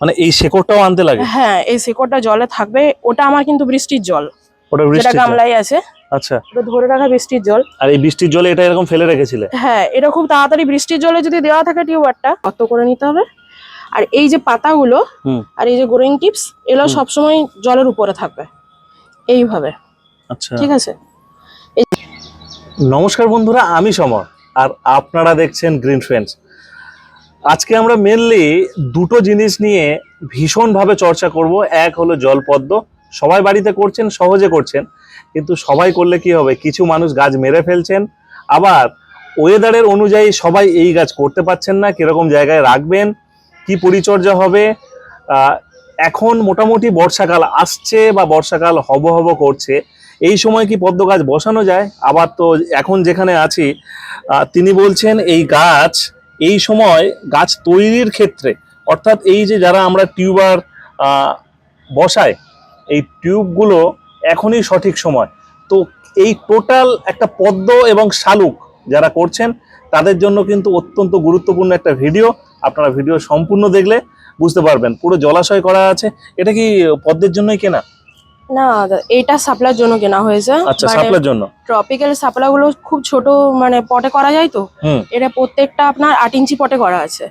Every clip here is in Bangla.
মানে এই শেকড়টাও আনতে লাগে? হ্যাঁ এই শেকড়টা জলে থাকবে। ওটা আমার কিন্তু বৃষ্টির জল। ওটা বৃষ্টির জল। গামলায় আছে। আচ্ছা। ওটা ধরে রাখা বৃষ্টির জল। আর এই বৃষ্টির জলে এটা এরকম ফেলে রেখেছিলে? হ্যাঁ এটা খুব তাড়াতাড়ি বৃষ্টির জলে যদি দেওয়া থাকে টিউবারটা কত করে নিতে হবে। আর এই যে পাতাগুলো আর এই যে গ্রোয়িং টিপস এগুলো। সবসময় জলের উপরে থাকবে। এইভাবে। আচ্ছা। ঠিক আছে? নমস্কার বন্ধুরা আমি সমর। আর আপনারা দেখছেন গ্রিন ফ্রেন্ডস। আজকে আমরা মেনলি দুটো জিনিস নিয়ে ভীষণভাবে চর্চা করব। এক হলো জলপদ্ম। সবাই বাড়িতে করছেন, সহজে করছেন। কিন্তু সবাই করলে কি হবে? কিছু মানুষ গাছ মেরে ফেলছেন। আবার ওয়েদারের অনুযায়ী সবাই এই গাছ করতে পারছেন না। কীরকম জায়গায় রাখবেন? কি পরিচর্যা হবে? এখন মোটামুটি বর্ষাকাল আসছে বা বর্ষাকাল হব হব করছে। এই সময় কি পদ্ম গাছ বসানো যায়? আবার তো এখন যেখানে আছি তিনি বলছেন এই গাছ এই সময় গাছ তৈরির ক্ষেত্রে, অর্থাৎ এই যে যারা আমরা টিউবার বসাই, এই টিউবগুলো এখনই সঠিক সময়। তো এই টোটাল একটা পদ্ম এবং শালুক যারা করছেন, তাদের জন্য কিন্তু অত্যন্ত গুরুত্বপূর্ণ একটা ভিডিও। আপনারা ভিডিও সম্পূর্ণ দেখলে বুঝতে পারবেন, পুরো জলাশয় করা আছে। এটা কি পদ্মের জন্যই কেনা? না এটা সাপ্লার জন্য কেনা হয়েছে আচ্ছা সাপ্লার জন্য? ট্রপিক্যাল সাপলাগুলো খুব ছোট মানে পটে করা যায় তো? এটা প্রত্যেকটা আপনার আট ইঞ্চি পটে করা আছে।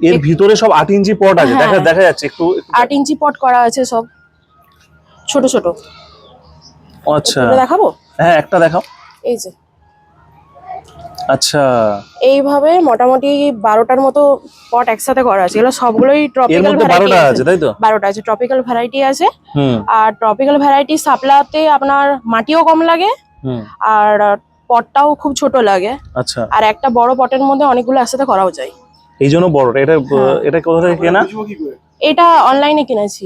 এর ভিতরে সব আট ইঞ্চি পট আছে হ্যাঁ। দেখা দেখা যাচ্ছে একটু আট ইঞ্চি পট করা আছে সব ছোট ছোট। আচ্ছা। দেখাবো? হ্যাঁ একটা দেখাও। এই যে। আচ্ছা। এইভাবে মোটামুটি বারোটার মতো পট একসাথে করা আছে। এগুলো সবগুলোই ট্রপিক্যাল ভ্যারাইটি বারোটা আছে। আছে তাই তো? বারোটা আছে ট্রপিক্যাল ভ্যারাইটি আছে। আর ট্রপিক্যাল ভ্যারাইটি সাপলাতে আপনার মাটিও কম লাগে আর পটটাও খুব ছোট লাগে। আচ্ছা। আর একটা বড় পটের মধ্যে অনেকগুলো একসাথে করাও যায়। এই জন্য বড়টা এটা হ্যাঁ। এটা কোথা থেকে কেনা? এটা অনলাইনে কিনেছি।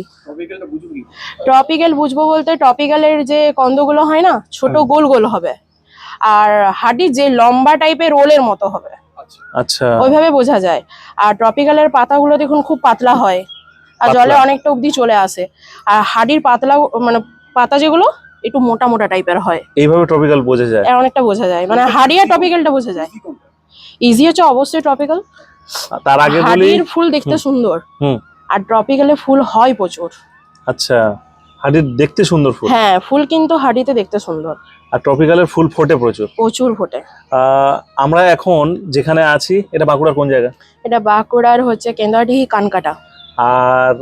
ট্রপিক্যাল বুঝব বলতে ট্রপিক্যালের যে কন্দগুলো হয় না ছোট গোল গোল হবে। আর হাডি যে লম্বা টাইপের রোলের মতো হবে। আচ্ছা। ওইভাবে বোঝা যায়। আর ট্রপিক্যালের পাতাগুলো দেখুন খুব পাতলা হয়। আর জলে অনেকটা অবধি চলে আসে। আর হাডির পাতলা মানে পাতা যেগুলো একটু মোটা মোটা টাইপের হয়। এইভাবে ট্রপিক্যাল বোঝা যায়? এর অনেকটা বোঝা যায়। মানে হাডি আর ট্রপিক্যালটা বোঝা যায়। ইজি হচ্ছে অবশ্যই ট্রপিক্যাল তার আগে বলি হাডির ফুল দেখতে সুন্দর। হুম। আর ট্রপিক্যালে ফুল হয় প্রচুর। আচ্ছা। হাড়ির দেখতে সুন্দর ফুল? হ্যাঁ ফুল কিন্তু হাডিতে দেখতে সুন্দর। আর ট্রপিক্যালের ফুল ফোটে প্রচুর। প্রচুর ফোটে আমরা এখন যেখানে আছি এটা বাঁকুড়ার কোন জায়গা? এটা বাঁকুড়ার হচ্ছে কেন্দ্রাডিহি কানকাটা। আর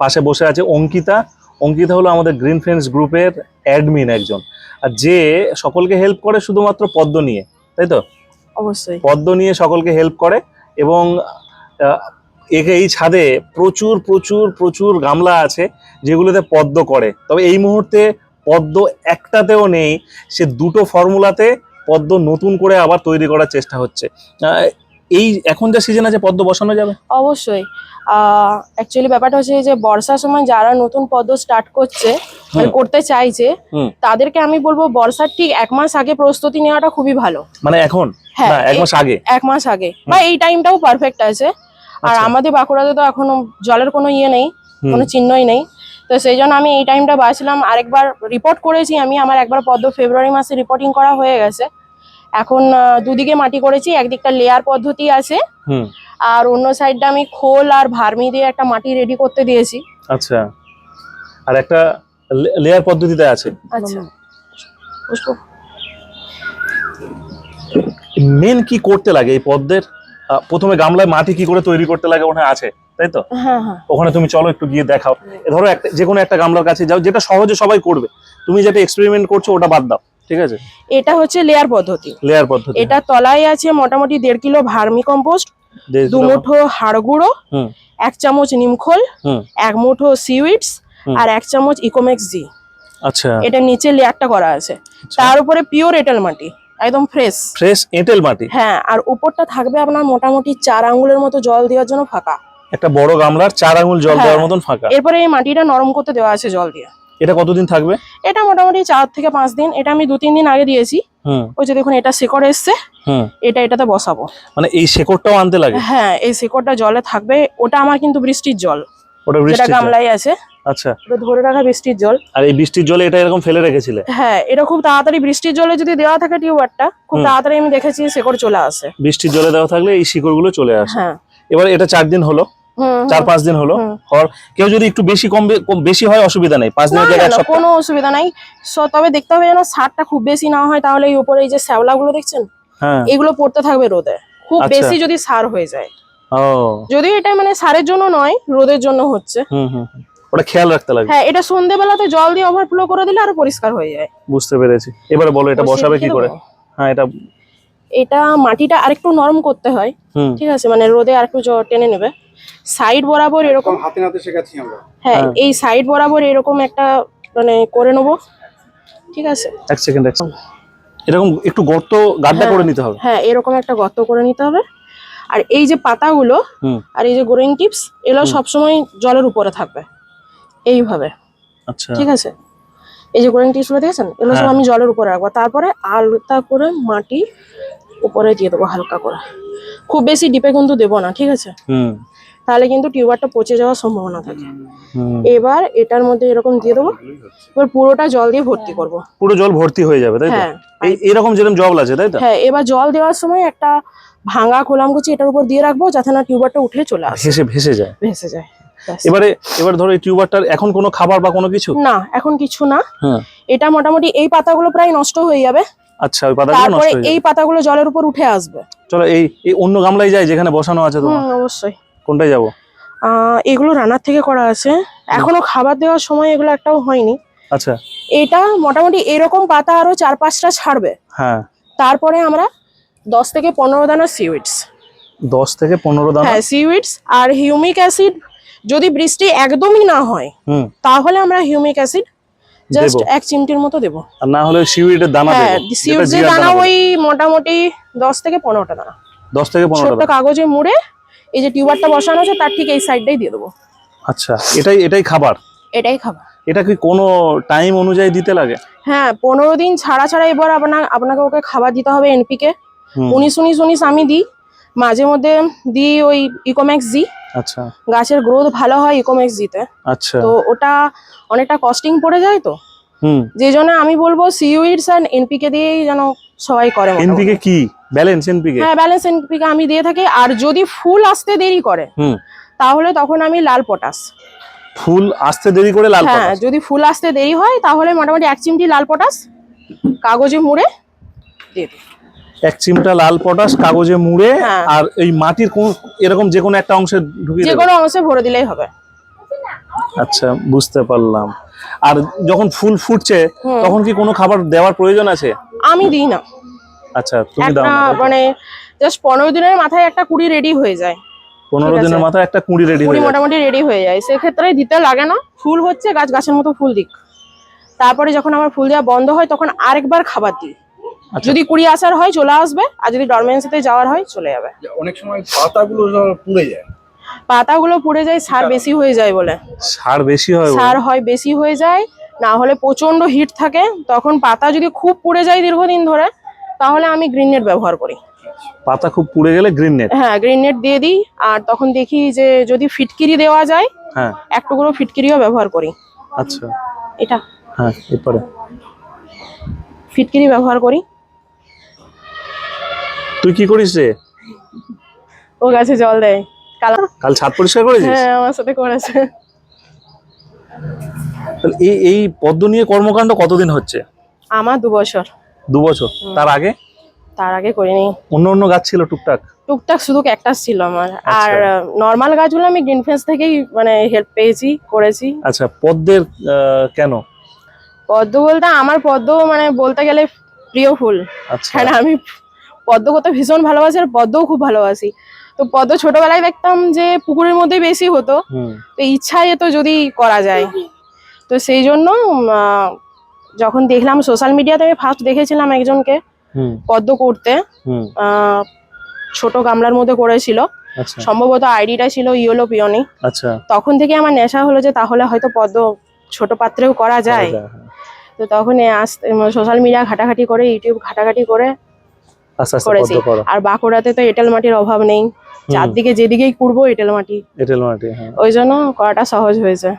পাশে বসে আছে অঙ্কিতা। অঙ্কিতা হলো আমাদের গ্রিন ফ্রেন্ডস গ্রুপের অ্যাডমিন একজন। আর যে সকলকে হেল্প করে শুধুমাত্র পদ্ম নিয়ে তাই তো? অবশ্যই। পদ্ম নিয়ে সকলকে হেল্প করে এবং একে এই ছাদে প্রচুর প্রচুর প্রচুর গামলা আছে যেগুলোতে পদ্ম করে। তবে এই মুহূর্তে পদ্ম একটাতেও নেই সে দুটো ফর্মুলাতে পদ্ম নতুন করে আবার তৈরি করার চেষ্টা হচ্ছে। এই এখন যা সিজন আছে পদ্ম বসানো যাবে? অবশ্যই। অ্যাকচুয়ালি ব্যাপারটা হচ্ছে যে বর্ষার সময় যারা নতুন পদ্ম স্টার্ট করছে মানে করতে চাইছে তাদেরকে আমি বলব বর্ষার ঠিক এক মাস আগে প্রস্তুতি নেওয়াটা খুবই ভালো। মানে এখন? হ্যাঁ এক মাস আগে। এক মাস আগে। বা এই টাইমটাও পারফেক্ট আছে। আর আচ্ছা। আমাদের বাঁকুড়াতে তো এখনও জলের কোনো ইয়ে নেই কোনো চিহ্নই নেই। তো সেই জন্য আমি এই টাইমটা বাঁচলাম। আরেকবার রিপোর্ট করেছি আমি আমার একবার পদ্ম ফেব্রুয়ারি মাসে রিপোর্টিং করা হয়ে গেছে। এখন দুদিকে মাটি করেছি একদিকটা লেয়ার পদ্ধতি আছে। হুম। আর অন্য সাইডটা আমি খোল আর ভার্মি দিয়ে একটা মাটি রেডি করতে দিয়েছি। আচ্ছা। আর একটা লেয়ার পদ্ধতিতে আছে। আচ্ছা। মেন কি করতে লাগে এই পদ্মের? প্রথমে গামলায় মাটি কি করে তৈরি করতে লাগে ওখানে আছে তাই তো? হ্যাঁ হ্যাঁ। ওখানে তুমি চলো একটু গিয়ে দেখাও। ধরো একটা যে কোনো একটা গামলার কাছে যাও যেটা সহজে সবাই করবে। তুমি যেটা এক্সপেরিমেন্ট করছ ওটা বাদ দাও ঠিক আছে? এটা হচ্ছে লেয়ার পদ্ধতি। লেয়ার পদ্ধতি। এটা তলায় আছে মোটামুটি দেড় কিলো ভার্মি কম্পোস্ট দু মুঠো হাড় গুঁড়ো এক চামচ নিমখোল এক মুঠো সিউইডস আর এক চামচ ইকোমেক্স জি আচ্ছা। এটা নিচে লেয়ারটা করা আছে। তার উপরে পিওর এঁটেল মাটি। একদম ফ্রেশ ফ্রেশ এঁটেল মাটি। হ্যাঁ আর উপরটা থাকবে আপনার মোটামুটি চার আঙ্গুলের মতো জল দেওয়ার জন্য ফাঁকা। একটা বড় গামলার চার আঙুল জল হ্যাঁ। দেওয়ার মতন ফাঁকা। এরপরে এই মাটিটা নরম করতে দেওয়া আছে জল দিয়ে। এটা কতদিন থাকবে? এটা মোটামুটি চার থেকে পাঁচ দিন। এটা আমি দু তিন দিন আগে দিয়েছি। হুম। ওই যে দেখুন এটা শেকড় এসছে। হুম। এটা এটাতে বসাবো। মানে এই শেকড়টাও আনতে লাগে? হ্যাঁ এই শেকড়টা জলে থাকবে। ওটা আমার কিন্তু বৃষ্টির জল। ওটা জল। আছে। আচ্ছা। ধরে রাখা বৃষ্টির জল। আর এই বৃষ্টির জলে এটা এরকম ফেলে রেখেছিলে? হ্যাঁ এটা খুব তাড়াতাড়ি বৃষ্টির জলে যদি দেওয়া থাকে টিউবারটা খুব তাড়াতাড়ি আমি দেখেছি শিকড় চলে আসে। বৃষ্টির জলে দেওয়া থাকলে এই শিকড়গুলো চলে আসে। হ্যাঁ। এবার এটা চার দিন হলো। চার পাঁচ দিন হলো। হওয়ার কেউ যদি একটু বেশি কম বেশি হয় অসুবিধা নেই। পাঁচ দিনের জায়গায় কোনো অসুবিধা নাই। তবে দেখতে হবে যেন সারটা খুব বেশি না হয় তাহলে এই উপরে এই যে শ্যাওলা গুলো দেখছেন? হ্যাঁ। এগুলো পড়তে থাকবে রোদে। খুব আচ্ছা। বেশি যদি সার হয়ে যায়। ও। যদিও এটা মানে সারের জন্য নয় রোদের জন্য হচ্ছে। হুম হুম। ওটা খেয়াল রাখতে লাগবে হ্যাঁ এটা সন্ধ্যেবেলাতে জল দিয়ে ওভারফ্লো করে দিলে আরও পরিষ্কার হয়ে যায়। বুঝতে পেরেছি। এবারে বলো এটা বসাবে কি করে হ্যাঁ এটা এটা মাটিটা আরেকটু নরম করতে হয় ঠিক আছে? মানে রোদে আরেকটু টেনে নেবে। সাইড বরাবর এরকম হাতে নাতে শেখাচ্ছি আমরা। হ্যাঁ হ্যাঁ। এই সাইড বরাবর এরকম একটা মানে করে নেব ঠিক আছে? এক সেকেন্ড এক। এরকম একটু গর্ত গাড্ডা হ্যাঁ। করে নিতে হবে। হ্যাঁ এরকম একটা গর্ত করে নিতে হবে। আর এই যে পাতাগুলো হুম। আর এই যে গ্রোয়িং টিপস এগুলো সবসময় জলের উপরে থাকবে। এইভাবে। আচ্ছা। ঠিক আছে? এই যে গ্রোয়িং টিপসগুলো দেখেছেন? এগুলো সব হ্যাঁ। আমি জলের উপরে রাখব। তারপরে আলতা করে মাটি উপরে দিয়ে দেবো হালকা করে। খুব বেশি ডিপে কিন্তু দেবো না ঠিক আছে? হুম। তাহলে কিন্তু টিউবারটা পচে যাওয়ার সম্ভাবনা থাকে। এবার এটার মধ্যে এরকম দিয়ে দেবো এবার পুরোটা জল দিয়ে ভর্তি করব। পুরো জল ভর্তি হয়ে যাবে তাই তো? হ্যাঁ। এই এরকম যেরকম জল আছে তাই তো? হ্যাঁ এবার জল দেওয়ার সময় একটা ভাঙা কোলামকুচি এটার উপর দিয়ে রাখব যাতে না টিউবারটা উঠে চলে আসে। ভেসে ভেসে যায়। ভেসে যায়। এবারে এবার ধরো এই টিউবারটার এখন কোনো খাবার বা কোনো কিছু? না এখন কিছু না। হ্যাঁ। এটা মোটামুটি এই পাতাগুলো প্রায় নষ্ট হয়ে যাবে। আচ্ছা ওই পাতাগুলো নষ্ট হয়ে এই পাতাগুলো জলের উপর উঠে আসবে। চলো এই এই অন্য গামলায় যাই যেখানে বসানো আছে তোমার। অবশ্যই। কোনটায় যাব? এগুলো রান্নার থেকে করা আছে। এখনও খাবার দেওয়ার সময় এগুলো একটাও হয়নি। আচ্ছা। এটা মোটামুটি এরকম পাতা আরও চার পাঁচটা ছাড়বে। হ্যাঁ। তারপরে আমরা দশ থেকে পনেরো দানা সিউইডস দশ থেকে পনেরো দানা? হ্যাঁ সিউইডস আর হিউমিক অ্যাসিড যদি বৃষ্টি একদমই না হয় তাহলে আমরা হিউমিক অ্যাসিড জাস্ট এক চিমটির মতো দেবো। আর না হলে সিউইডের দানা হ্যাঁ দানা ওই মোটামুটি দশ থেকে পনেরোটা দানা। দশ থেকে পনেরো ছোট্ট কাগজে মুড়ে এই যে টিউবারটা বসানো আছে তার ঠিক এই সাইডটাই দিয়ে দেবো। আচ্ছা এটাই এটাই খাবার? এটাই খাবার। এটা কি কোনো টাইম অনুযায়ী দিতে লাগে? হ্যাঁ পনেরো দিন ছাড়া ছাড়া এবার আপনার আপনাকে ওকে খাবার দিতে হবে এনপিকে। উনিশ উনিশ উনিশ আমি দিই। মাঝে মধ্যে দিই ওই ইকোম্যাক্স দিই আচ্ছা। গাছের গ্রোথ ভালো হয় ইকোম্যাক্স দিতে আচ্ছা। তো ওটা অনেকটা কস্টিং পড়ে যায় তো? হুম। যে জন্য আমি বলব সিউইডস আর এনপিকে দিয়েই যেন সবাই করে এনপিকে কি? ব্যালেন্স এনপিকে হ্যাঁ ব্যালেন্স এনপিকে আমি দিয়ে থাকি। আর যদি ফুল আসতে দেরি করে হুম। তাহলে তখন আমি লাল পটাশ। ফুল আসতে দেরি করে লাল হ্যাঁ যদি ফুল আসতে দেরি হয় তাহলে মোটামুটি এক চিমটি লাল পটাশ কাগজে মুড়ে দিয়ে দিই। এক চিমটা লাল পটাশ কাগজে মুড়ে হ্যাঁ। আর এই মাটির কোন এরকম যে কোনো একটা অংশে ঢুকিয়ে যে কোনো অংশে ভরে দিলেই হবে। আচ্ছা বুঝতে পারলাম। আর যখন ফুল ফুটছে তখন কি কোনো খাবার দেওয়ার প্রয়োজন আছে? আমি দিই না। আচ্ছা তুমি দাও মানে জাস্ট পনেরো দিনের মাথায় একটা কুড়ি রেডি হয়ে যায়। পনেরো ঠিক আছে। দিনের মাথায় একটা কুড়ি রেডি হয়ে যায়। মোটামুটি রেডি হয়ে যায়। সেক্ষেত্রে দিতে লাগে না। ফুল হচ্ছে গাছ গাছের মতো ফুল দিক। তারপরে যখন আমার ফুল দেওয়া বন্ধ হয় তখন আরেকবার খাবার দিই। যদি কুড়ি আসার হয় চলে আসবে আর যদি ডরমেন্সিতে যাওয়ার হয় চলে যাবে। অনেক সময় পাতাগুলো পুড়ে যায়। পাতাগুলো পুড়ে যায় সার বেশি হয়ে যায় বলে। সার বেশি হয় সার হয় বেশি হয়ে যায় না হলে প্রচণ্ড হিট থাকে। তখন পাতা যদি খুব পুড়ে যায় দীর্ঘদিন ধরে তাহলে আমি গ্রিন নেট ব্যবহার করি। পাতা খুব পুড়ে গেলে গ্রিন নেট? হ্যাঁ গ্রিন নেট দিয়ে দিই আর তখন দেখি যে যদি ফিটকিরি দেওয়া যায় হ্যাঁ। এক টুকরো ফিটকিরিও ব্যবহার করি। আচ্ছা। এটা। হ্যাঁ এরপরে। ফিটকিরি ব্যবহার করি। তুই কি করিস রে? ও গাছে জল দেয়। কালা কাল ছাদ পরিষ্কার করেছিস? হ্যাঁ আমার সাথে করেছে। এই এই পদ্ম নিয়ে কর্মকাণ্ড কতদিন হচ্ছে? আমার দু বছর। দু বছর। তার আগে? তার আগে করিনি। অন্য অন্য গাছ ছিল টুকটাক? টুকটাক শুধু ক্যাকটাস ছিল আমার। আচ্ছা। আর নর্মাল গাছগুলো আমি গ্রিন ফেন্স থেকেই মানে হেল্প পেয়েছি করেছি। আচ্ছা পদ্মের কেন? পদ্ম বলতে আমার পদ্ম মানে বলতে গেলে প্রিয় ফুল। আচ্ছা। আমি পদ্ম করতে ভীষণ ভালোবাসি আর পদ্মও খুব ভালোবাসি। তো পদ্ম ছোটবেলায় দেখতাম যে পুকুরের মধ্যে বেশি হতো। তো ইচ্ছা যেত যদি করা যায়। তো সেই জন্য যখন দেখলাম সোশ্যাল মিডিয়াতে আমি ফার্স্ট দেখেছিলাম একজনকে পদ্ম করতে। ছোট গামলার মধ্যে করেছিল। আচ্ছা। সম্ভবত আইডিটা ছিল ইয়েলো পিওনি। আচ্ছা। তখন থেকে আমার নেশা হলো যে তাহলে হয়তো পদ্ম ছোট পাত্রেও করা যায়। হ্যাঁ। তো তখন আসতে সোশ্যাল মিডিয়া ঘাটাঘাটি করে ইউটিউব ঘাটাঘাটি করে করেছি। আর বাঁকুড়াতে তো এঁটেল মাটির অভাব নেই। চারদিকে যেদিকেই কুড়বো এঁটেল মাটি। এঁটেল মাটি হ্যাঁ। ওই জন্য করাটা সহজ হয়েছে।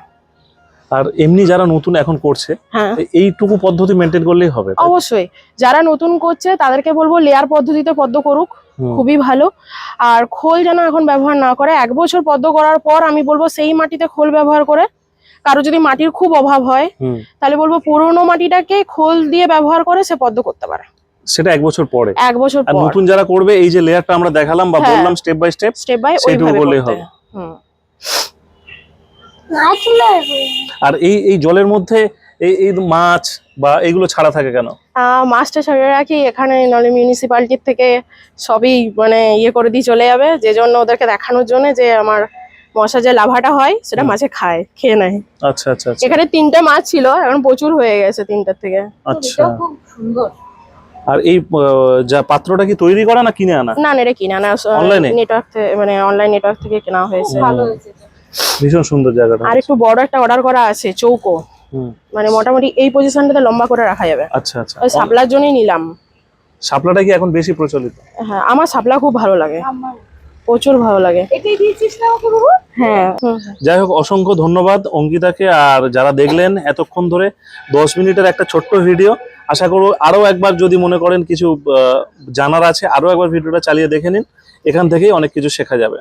আর এমনি যারা নতুন এখন করছে হ্যাঁ। এইটুকু পদ্ধতি মেনটেন করলেই হবে অবশ্যই। যারা নতুন করছে তাদেরকে বলব লেয়ার পদ্ধতিতে পদ্ম করুক। খুবই ভালো। আর খোল যেন এখন ব্যবহার না করে এক বছর পদ্ম করার পর আমি বলব সেই মাটিতে খোল ব্যবহার করে। কারও যদি মাটির খুব অভাব হয় তাহলে বলব পুরোনো মাটিটাকে খোল দিয়ে ব্যবহার করে সে পদ্ম করতে পারে। সেটা এক বছর পরে। এক বছর আর পর। নতুন যারা করবে এই যে লেয়ারটা আমরা দেখালাম বা হ্যাঁ। বললাম step by step step by সেইটুকু ওইভাবে করলেই হবে। হুম। আর এই এই জলের মধ্যে এই এই মাছ বা এইগুলো ছাড়া থাকে কেন? আহ, মাছটা ছেড়ে রাখি এখানে নলে মিউনিসিপালিটির থেকে সবই মানে ইয়ে করে দিয়ে চলে যাবে। যে জন্য ওদেরকে দেখানোর জন্য যে আমার মশা যে লাভাটা হয় সেটা মাছে খায় খেয়ে নেয়। আচ্ছা আচ্ছা আচ্ছা। এখানে তিনটে মাছ ছিল এখন প্রচুর হয়ে গেছে তিনটার থেকে। আচ্ছা। আর এই যা পাত্রটা কি তৈরি করা না কিনে আনা? না না, এটা কিনে আনা। অনলাইনে নেটওয়ার্ক থেকে মানে অনলাইন নেটওয়ার্ক থেকে কেনা হয়েছে। ভালো হয়েছে ভীষণ সুন্দর জায়গাটা। আর একটু বড় একটা অর্ডার করা আছে চৌকো। হুম, মানে মোটামুটি এই পজিশনটাতে লম্বা করে রাখা যাবে। আচ্ছা আচ্ছা। ওই সাপলার জন্যই নিলাম। সাপলাটা কি এখন বেশি প্রচলিত? হ্যাঁ আমার সাপলা খুব ভালো লাগে। প্রচুর ভালো লাগে। এটাই দিয়েছিস না আমাকে বাবু? হ্যাঁ। যাই হোক অসংখ্য ধন্যবাদ অঙ্কিতাকে। আর যারা দেখলেন এতক্ষণ ধরে দশ মিনিটের একটা ছোট্ট ভিডিও আশা করব আরও একবার যদি মনে করেন কিছু জানার আছে, আরও একবার ভিডিওটা চালিয়ে দেখে নিন। এখান থেকেই অনেক কিছু শেখা যাবে।